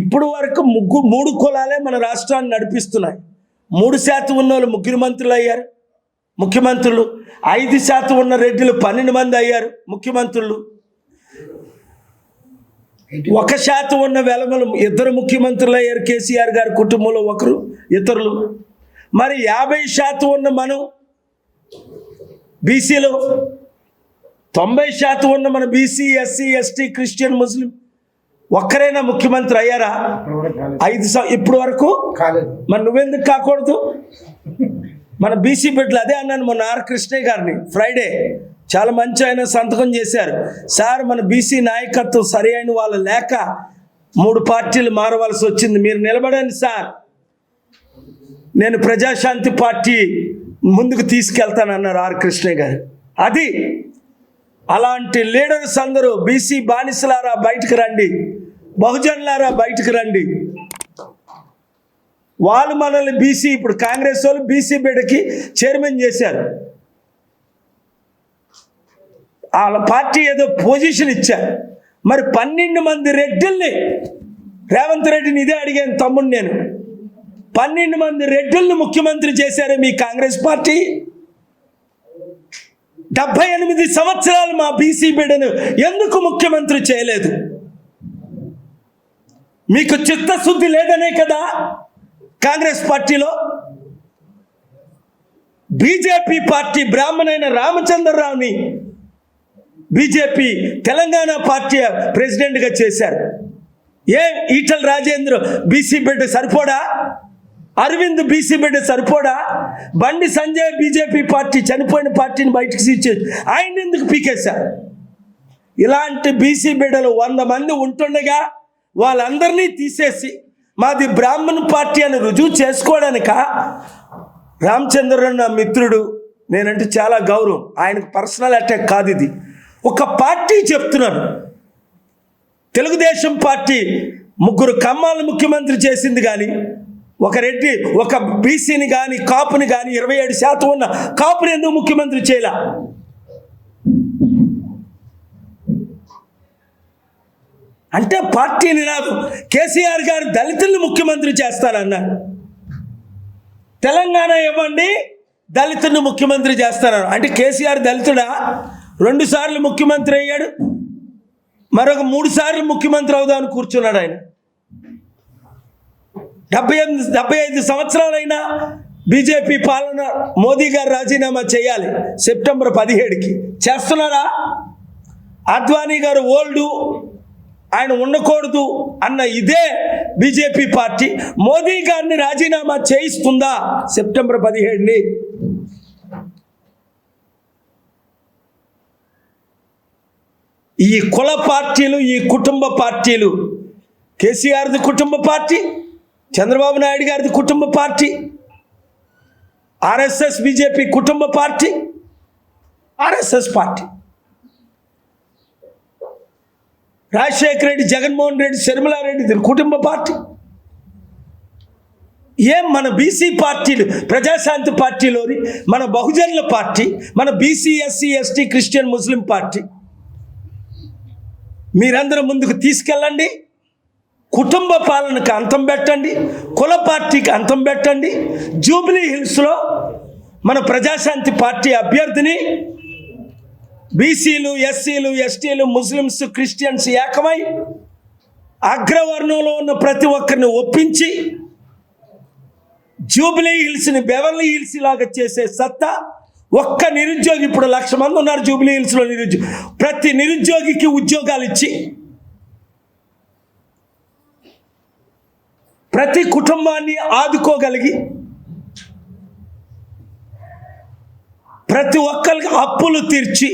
ఇప్పుడు వరకు ముగ్గు మూడు కులాలే మన రాష్ట్రాన్ని నడిపిస్తున్నాయి. మూడు శాతం ఉన్న వాళ్ళు ముగ్గురు మంత్రులు అయ్యారు. ముఖ్యమంత్రులు ఐదు శాతం ఉన్న రెడ్డిలు పన్నెండు మంది అయ్యారు ముఖ్యమంత్రులు. ఒక శాతం ఉన్న వెలమలు ఇద్దరు ముఖ్యమంత్రులు అయ్యారు కేసీఆర్ గారి కుటుంబంలో ఒకరు ఇతరులు. మరి యాభై శాతం ఉన్న మనం బీసీలో తొంభై శాతం ఉన్న మన BC SC ST Christian Muslim ఒక్కరైనా ముఖ్యమంత్రి అయ్యారా? ఐదు ఇప్పుడు వరకు? మరి నువ్వెందుకు కాకూడదు? మన బీసీ బిడ్డలు అదే అన్నాను మొన్న ఆర్ కృష్ణయ్య గారిని ఫ్రైడే. చాలా మంచి ఆయన సంతకం చేశారు. సార్ మన బీసీ నాయకత్వం సరి అయిన వాళ్ళు లేక మూడు పార్టీలు మారవలసి వచ్చింది. మీరు నిలబడండి సార్. నేను ప్రజాశాంతి పార్టీ ముందుకు తీసుకెళ్తానన్నారు ఆర్ కృష్ణయ్య గారు. అది అలాంటి లీడర్స్ అందరూ బీసీ బానిసలారా బయటకు రండి. బహుజనులారా బయటకు రండి. వాళ్ళు మనల్ని బీసీ ఇప్పుడు కాంగ్రెస్ వాళ్ళు బీసీ బిడ్డకి చైర్మన్ చేశారు. వాళ్ళ పార్టీ ఏదో పొజిషన్ ఇచ్చారు మరి పన్నెండు మంది రెడ్డిల్ని రేవంత్ రెడ్డిని ఇదే అడిగాను తమ్ముడు నేను. పన్నెండు మంది రెడ్డిల్ని ముఖ్యమంత్రి చేశారు మీ కాంగ్రెస్ పార్టీ. డెబ్బై ఎనిమిది సంవత్సరాలు మా బీసీ బిడ్డను ఎందుకు ముఖ్యమంత్రి చేయలేదు? మీకు చిత్తశుద్ధి లేదనే కదా కాంగ్రెస్ పార్టీలో? బీజేపీ పార్టీ బ్రాహ్మణైన రామచంద్రరావుని బీజేపీ తెలంగాణ పార్టీ ప్రెసిడెంట్గా చేశారు. ఏ ఈటల రాజేంద్ర బీసీ బిడ్డ సరిపోడా? అరవింద్ బీసీ బిడ్డ సరిపోడా? బండి సంజయ్ బీజేపీ పార్టీ చనిపోయిన పార్టీని బయటకు తీర్చే ఆయన ఎందుకు పీకేశారు ఇలాంటి బీసీ బిడ్డలు వంద మంది ఉంటుండగా వాళ్ళందరినీ తీసేసి మాది బ్రాహ్మణ్ పార్టీ అని రుజువు చేసుకోవడానిక రామచంద్రరావు నా మిత్రుడు నేనంటే చాలా గౌరవం. ఆయనకు పర్సనల్ అటాక్ కాదు ఇది. ఒక పార్టీ చెప్తున్నాను తెలుగుదేశం పార్టీ ముగ్గురు కమ్మాలను ముఖ్యమంత్రి చేసింది కానీ ఒక రెడ్డి ఒక బీసీని కానీ కాపుని కానీ ఇరవై ఏడు శాతం ఉన్న కాపుని ఎందుకు ముఖ్యమంత్రి చేయలే? అంటే పార్టీ నినాదం కేసీఆర్ గారు దళితుల్ని ముఖ్యమంత్రి చేస్తారన్నారు తెలంగాణ ఇవ్వండి దళితుడిని ముఖ్యమంత్రి చేస్తారన్నారు అంటే కేసీఆర్ దళితుడా? రెండుసార్లు ముఖ్యమంత్రి అయ్యాడు మరొక మూడు సార్లు ముఖ్యమంత్రి అవుదామని కూర్చున్నాడు ఆయన. డెబ్బై ఎనిమిది డెబ్బై ఐదు సంవత్సరాలైనా బీజేపీ పాలన మోదీ గారు రాజీనామా చేయాలి సెప్టెంబర్ పదిహేడుకి. చేస్తున్నారా? అద్వానీ గారు ఓల్డు ఆయన ఉండకూడదు అన్న ఇదే బీజేపీ పార్టీ. మోదీ గారిని రాజీనామా చేయిస్తుందా సెప్టెంబర్ పదిహేడుని? ఈ కుల పార్టీలు ఈ కుటుంబ పార్టీలు కేసీఆర్ది కుటుంబ పార్టీ చంద్రబాబు నాయుడు గారిది కుటుంబ పార్టీ ఆర్ఎస్ఎస్ బీజేపీ కుటుంబ party RSS party. Rajasekhara Reddy Jaganmohan Reddy Sharmila Reddy కుటుంబ పార్టీ. ఏం మన బీసీ పార్టీలు ప్రజాశాంతి పార్టీలోని మన బహుజనుల పార్టీ మన BC SC ST Christian Muslim party. మీరందరూ ముందుకు తీసుకెళ్ళండి. కుటుంబ పాలనకు అంతం పెట్టండి కుల పార్టీకి అంతం పెట్టండి. జూబ్లీ హిల్స్లో మన ప్రజాశాంతి పార్టీ అభ్యర్థిని బీసీలు ఎస్సీలు ఎస్టీలు ముస్లిమ్స్ క్రిస్టియన్స్ ఏకమై అగ్రవర్ణంలో ఉన్న ప్రతి ఒక్కరిని ఒప్పించి జూబ్లీ హిల్స్ని బెవర్లీ హిల్స్ లాగా చేసే సత్తా ఒక్క నిరుద్యోగి ఇప్పుడు లక్ష మంది ఉన్నారు జూబ్లీ హిల్స్లో నిరుద్యోగి ప్రతి నిరుద్యోగికి ఉద్యోగాలు ఇచ్చి ప్రతి కుటుంబాన్ని ఆదుకోగలిగి ప్రతి ఒక్కరికి అప్పులు తీర్చి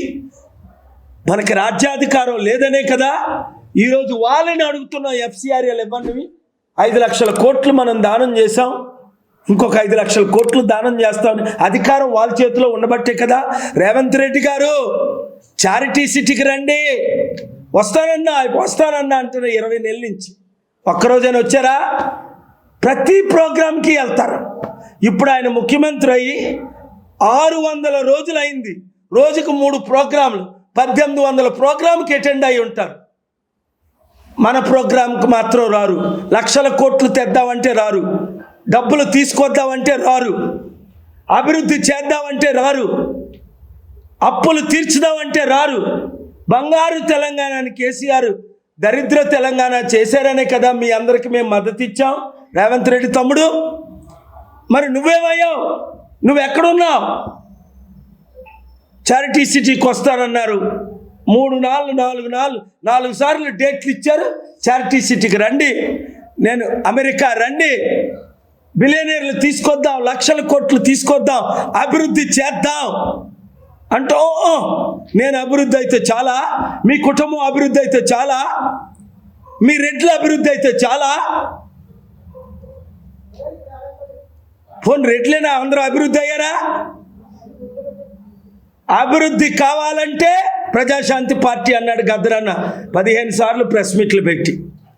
మనకి రాజ్యాధికారం లేదనే కదా ఈరోజు వాళ్ళని అడుగుతున్న ఎఫ్సిఆర్ఎల్ ఇవ్వండి ఐదు లక్షల కోట్లు మనం దానం చేసాం ఇంకొక ఐదు లక్షల కోట్లు దానం చేస్తామని అధికారం వాళ్ళ చేతిలో ఉండబట్టే కదా. రేవంత్ రెడ్డి గారు చారిటీ సిటీకి రండి. వస్తానన్నా వస్తానన్నా అంటున్న ఇరవై నెలల నుంచి. ఒక్కరోజైనా వచ్చారా? ప్రతి ప్రోగ్రాంకి వెళ్తారు. ఇప్పుడు ఆయన ముఖ్యమంత్రి అయ్యి ఆరు వందల రోజులైంది. రోజుకు మూడు ప్రోగ్రాంలు పద్దెనిమిది వందల ప్రోగ్రాంకి అటెండ్ అయి ఉంటారు. మన ప్రోగ్రాంకి మాత్రం రారు. లక్షల కోట్లు తెద్దామంటే రారు. డబ్బులు తీసుకొద్దామంటే రారు. అభివృద్ధి చేద్దామంటే రారు. అప్పులు తీర్చుదామంటే రారు. బంగారు తెలంగాణని కేసీఆర్ దరిద్ర తెలంగాణ చేశారనే కదా మీ అందరికి మేము మద్దతు ఇచ్చాం రేవంత్ రెడ్డి తమ్ముడు. మరి నువ్వేమయ్యావు? నువ్వు ఎక్కడున్నావు చారిటీ సిటీకి వస్తానన్నారు. మూడు నాలుగు నాలుగు నాలుగు నాలుగు సార్లు డేట్లు ఇచ్చారు. చారిటీ సిటీకి రండి. నేను అమెరికా రండి. బిలియనీర్లు తీసుకొద్దాం లక్షల కోట్లు తీసుకొద్దాం అభివృద్ధి చేద్దాం అంటూ నేను అభివృద్ధి అయితే చాలా మీ కుటుంబం అభివృద్ధి అయితే చాలా మీ రెడ్ల అభివృద్ధి అయితే చాలా ఫోన్ రెట్లేనా? అందరూ అభివృద్ధి అయ్యారా? అభివృద్ధి కావాలంటే ప్రజాశాంతి పార్టీ అన్నాడు గద్దరన్న. పదిహేను సార్లు ప్రెస్ మీట్లు పెట్టి.